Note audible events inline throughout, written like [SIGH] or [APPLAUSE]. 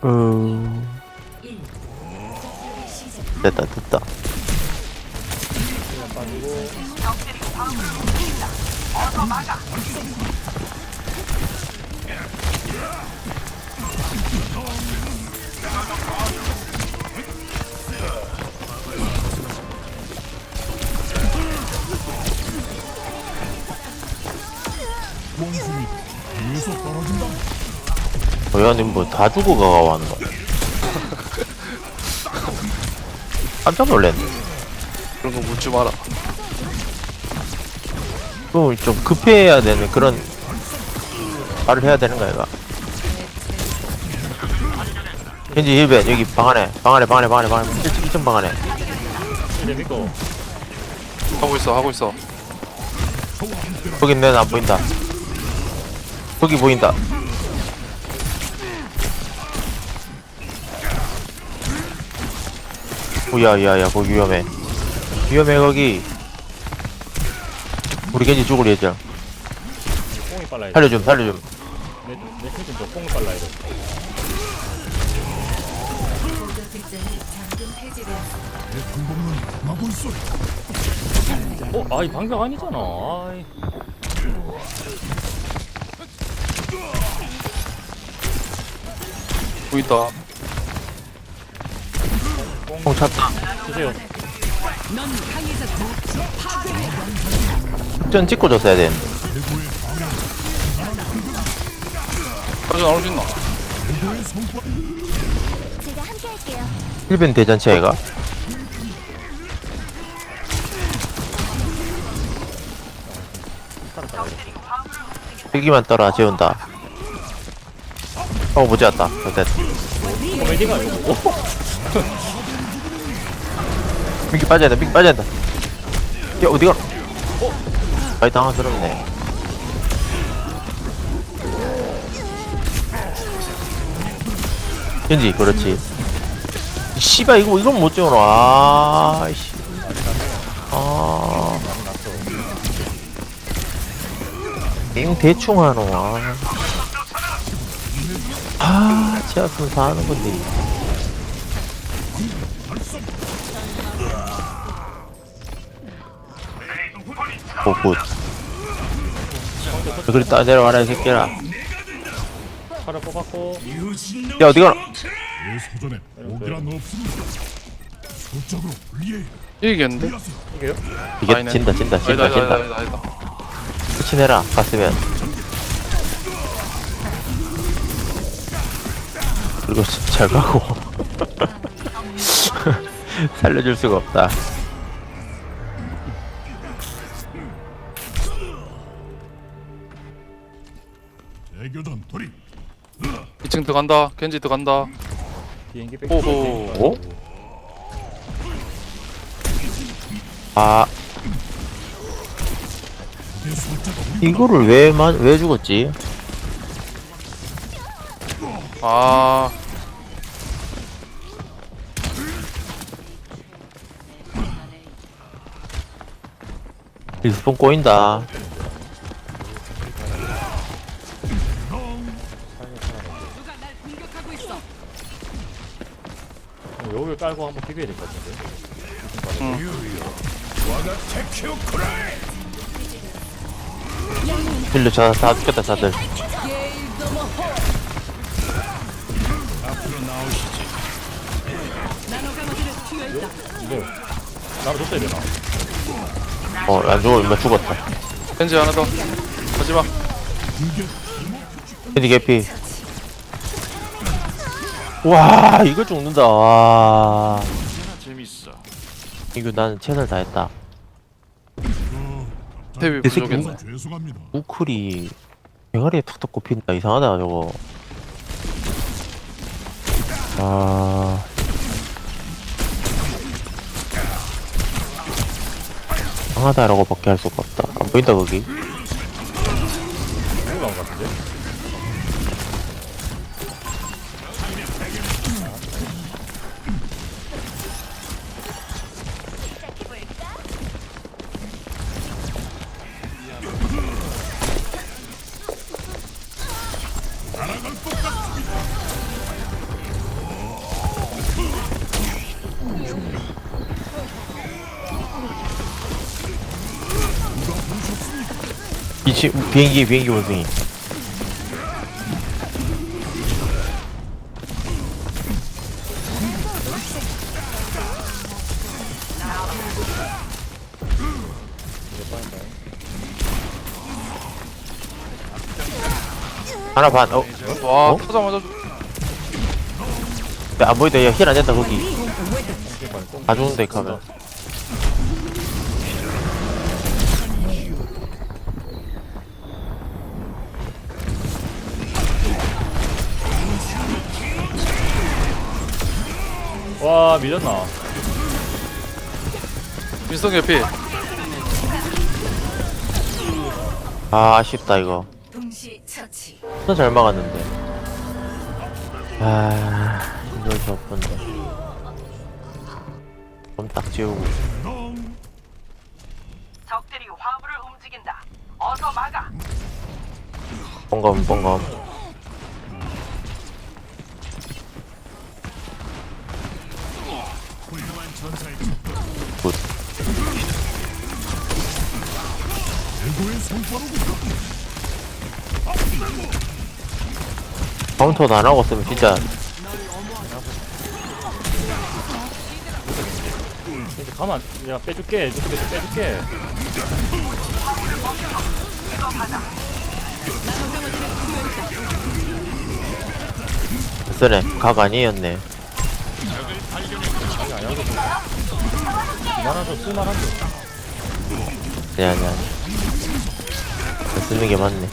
어... 됐다 됐다 뭐야님 뭐 다 죽어가 왔노 [LAUGHS] 깜짝 놀랐네 그런 거 묻지 마라. 좀, 좀 급해야 되는 그런 말을 해야 되는 거야, 이거. 현지 힐벤, 여기 방 안에, 방 안에, 방 안에, 방 안에, 방 안에, 1층, 2층 방 안에. 재밌고 하고 있어, 하고 있어. 거기 내는 안 보인다. 거기 보인다. 오야, 야, 야, 거기 위험해. 위험해, 거기. 우리 겐지 죽을 예정. 뽕이 빨라야 돼. 살려줌, 살려줌. 내내 저 뽕이 빨라야 돼. 어, 아이 방벽 아니잖아. 아이. 보인다. 총 찼다. 주세요. 전 찍고 줬어야 되는데. 가져 나올 수 있나? 제가 함께 할게요. 힐벤 대잔치 아이가? 여기만 떠라 재운다 어 못지않다 됐다 코미디가 아니 빅이 빠져야 돼 빅이 빠져야 돼. 야, 어디가? 어? 많이 당황스럽네. 현지 그렇지. 이 씨발 이거 이건 못 재우노 아이씨. 아. 게임 대충 하노. 아. 아 제압은 다 하는 건데 굿 왜 그리 따 내려와라 이 새끼라 칼을 뽑았고. 야 어디가 내 소전에 오기란 없습니다. 저쪽으로 리에 이기겠는데? 이게요? 이게 아니네. 진다 진다 아니다, 진다 아니다, 진다 아니다, 아니다. 끝이 내라 갔으면 그리고 스- 잘 가고 [LAUGHS] 살려줄 수가 없다 2층 들어간다. 겐지 들어간다. 비행기 백. 오호. 어? 아 이거를 왜만 왜 죽었지? 아, 리스폰 꼬인다 깔고 한번 비벼야 될 것 같은데. 힐러 저다 죽겠다 다들 이거 나로 줬어야 되나? 어안 죽어 임마 죽었다 겐지 하나 더. 하지마. 헤디 개피 와 이거 죽는다 와 재밌어. 이거 나는 최선을 다했다 이 새끼 부족했네. 죄송합니다. 우클이 병아리에 툭툭 꼽힌다 이상하다 저거 아 이상하다라고 밖에 할 수가 없다 안 보인다 거기 누구 것 같은데? 시, 비행기 비행기 원숭이 하나 반 어? 와 어? 타자마자 야, 안 보이다 야 힐 안 된다 거기 다 죽는데 가면 와 밀렸나? 민성 개피. 아 아쉽다 이거. 동시 처치. 진짜 잘 막았는데. 아 이걸 졌건데. 좀딱 지우고. 적들이 화물을 움직인다. 어서 막아. 뻥검 뻥검 카운터도 안 하고 쓰면 진짜 이제 가만 야 빼줄게 빼- 빼줄게. 쓰네 각 아니었네. 아니 아니야 이만한 좀 쓸만한데 아니 아니 아니 쓰는 게 맞네.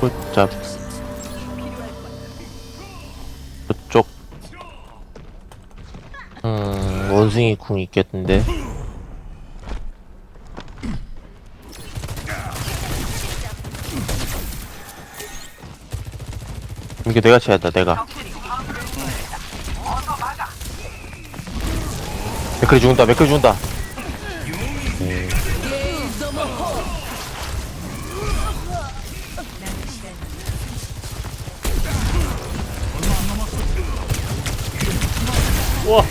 굿잡. 그쪽. 음 원숭이 궁 있겠는데? 이게 내가 쳐야 다 내가 맥클이 죽는다 맥클이 죽는다. 우와.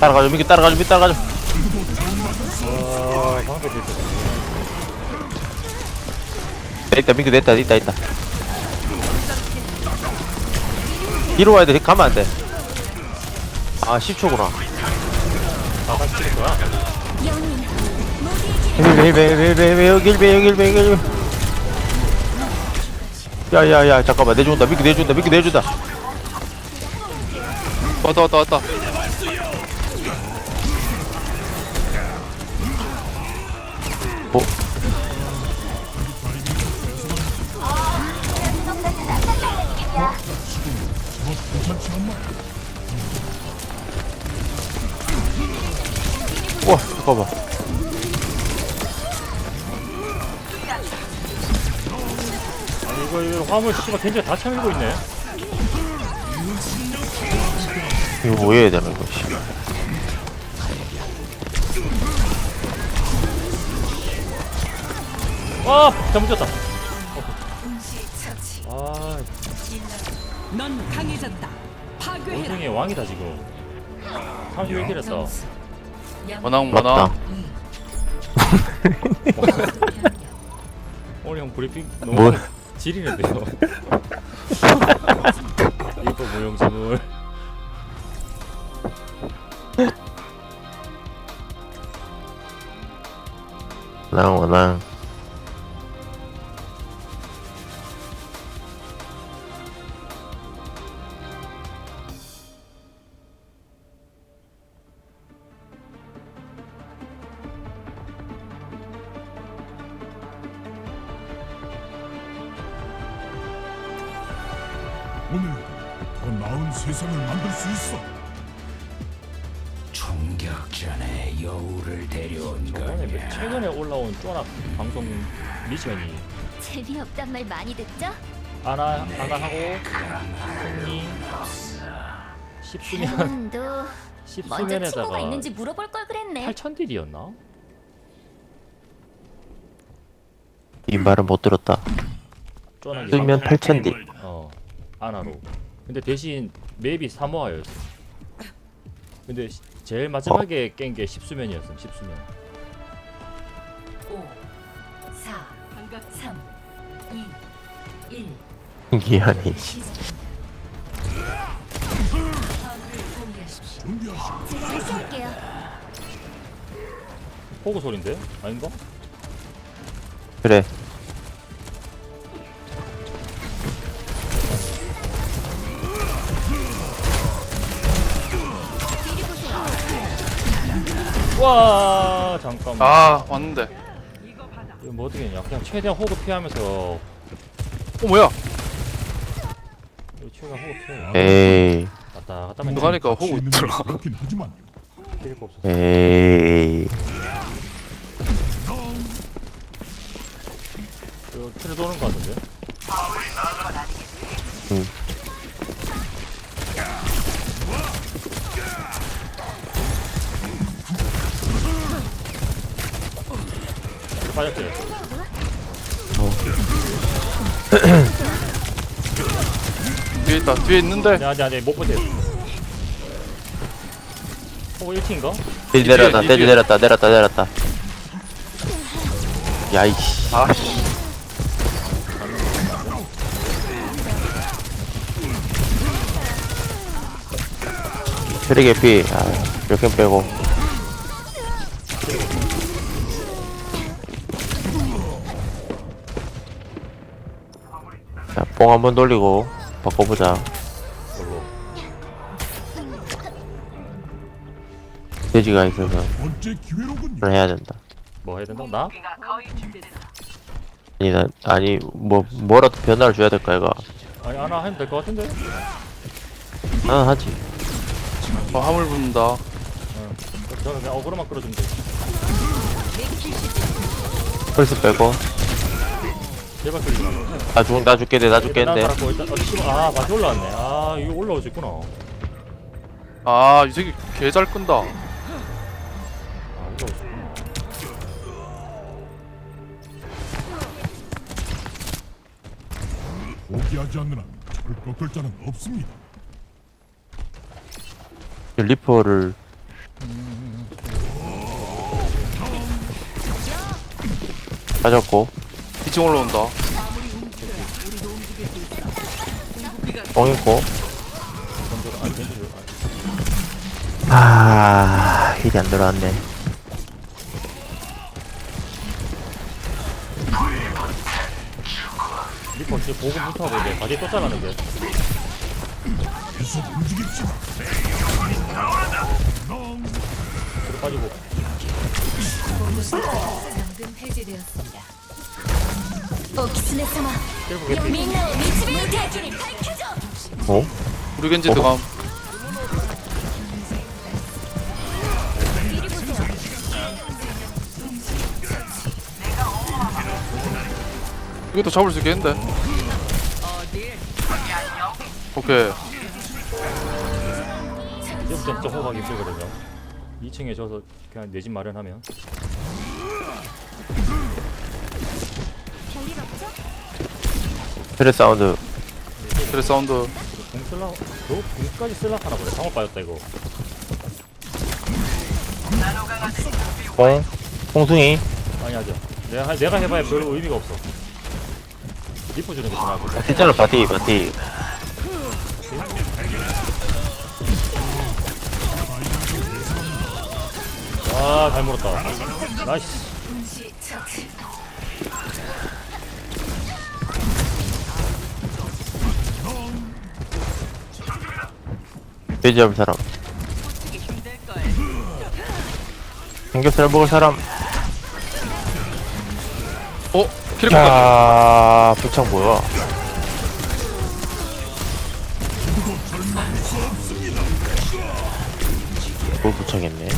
따라가줘 미끼 따라가줘 미끼 따라가줘. 와 방패 됐다 있다 민규 됐다 있다 있다. 뒤로 와야 돼 가면 안돼. 아 10초구나 다 같이 찍을 거야 야야야 잠깐만 내준다 민규 내준다 민규 내준다 왔다 왔다 왔다 잠깐만 아니 이거 이거 화물 씨발 겐지가 다 참이고 있네 이거 뭐 해야 되는 거야 씨. 아 잘못 졌다 처치. 아넌 강해졌다. 파괴해라. 원숭이의 왕이다 지금 31킬 했어 점수. 영. 원앙 맞다. 오늘 형 브리핑 너무 뭐 지리는데요? 이거 무용지물. 원앙 원앙 오늘도 더 나은 세상을 만들 수 있어. 총격전에 여우를 데려온 저번에 그 거냐? 최근에 올라온 쪼락 방송 미션이 재미없단 말 많이 듣죠? 아나 아나 하고 승리 10수면 대원도 먼저 친구가 10수면에다가 있는지 물어볼 걸 그랬네. 8,000딜이었나? 이 말은 못 들었다 쪼락이 쓰면 8,000딜 어 아나로. 근데 대신 맵이 사모아였어 근데 시- 제일 마지막에 깬 게 10수면이었음 10수면. 5 4 3 2 1 미안해. 제가 할게요 호구 소린데? 아닌가? 그래 와 잠깐만. 아 왔는데. 이거 뭐 어떻게 했냐? 그냥 최대한 호구 피하면서. 어 뭐야? 이거 최대한 호구 피해 에이. 갔다 갔다 맨너 가니까 같이 호구 건 그렇긴 하지만. 에이. 이거 틀에 도는 거 같은데? 응. 빠졌지? [CLEARS THROAT] 뒤에 있다. 뒤에 있는데? 아니 아니 아니 못 버텨 호구 1티인가? 돼지 뒤에, 내렸다. 뒤에. 내렸다. 내렸다. 내렸다. 야이씨. 아씨. 트릭의 피. 아, 이렇게 빼고 자, 뽕 한번 돌리고 바꿔보자? 돼지가 있어서 번째 기회로군요. 그걸 해야 된다 뭐 해야 된다고? 나? 아니 난 아니 뭐 뭐라도 변화를 줘야 될까 이거 아니 하나 하면 될 것 같은데? 나는 하지 어 화물 붙는다 응 저는 그냥 어그로만 끌어주면 돼 펄스 빼고 제발 끌리지 마 나 죽, 나 죽겠네 나 일단 죽겠네 난 살았고 일단 어, 씨발, 아 올라왔네. 아 이거 올라올 수 있구나. 아 아이 새끼 개 잘 끈다. 수 있구나. 포기하지 않는 한 저를 꺾을 자는 없습니다. 리퍼를. 빠졌고 2층 올라온다. 뻥 있고. 던져라 아니 던져라 아 힐이 안 들어왔네. 리퍼 진짜 보고 못하고 이제 쫓아가는데 계속 움직입시다. 뒤로 빠지고. 셀프 개피 어? 우리 겐지 어. 들어감 이것도 잡을 수 있겠는데? 오케이. 진짜 호가기 힘들거든요. 2층에 져서 그냥 내 집 마련하면 트레 사운드. 그래 사운드. 공 쓸라 너 공까지 쓸라 하나 보네. 상어 빠졌다 이거. 뽕 뽕숭이? 아니 하죠 내가 내가 해봐야 별 의미가 없어. 리퍼 주는 게더 나을 거야 실제로 바티 바티. 아잘 물었다. 나이스 돼지 잡을 사람. 삼겹살 먹을 사람. 어? 키리코가 야 부창 뭐야? 뭘 부착했네?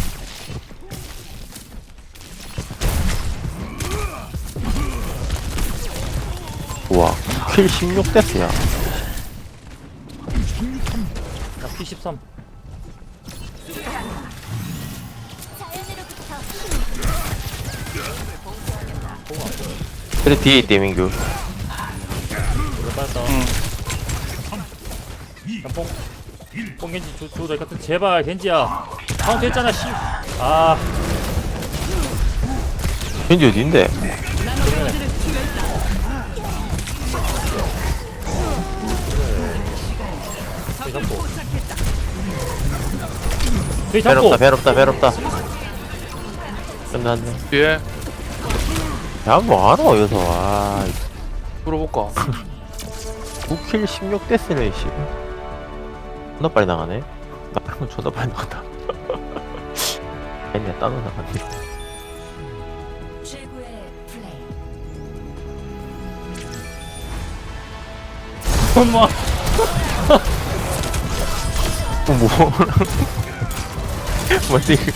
우와 킬 16데스야 P13. 자연으로부터 그래 뒤에 있대 민규. 그래 빠졌다. 응. 짬뽕 뽕겐지 줘, 줘도 될것 같은 제발 겐지야. 카운트 했잖아 씨아. 겐지 어디인데? 벨 잡고. 없다 벨 없다 끝났네. 뒤에. 야 뭐하노 여기서. 와. 물어볼까? 9킬 16데스네 씨. 존나 빨리 나가네. 나 그런 건 존나 빨리 나간다. [LAUGHS] 했네 따로 최고의 플레이. 엄마. 어, 뭐 [LAUGHS] 뭐지 이거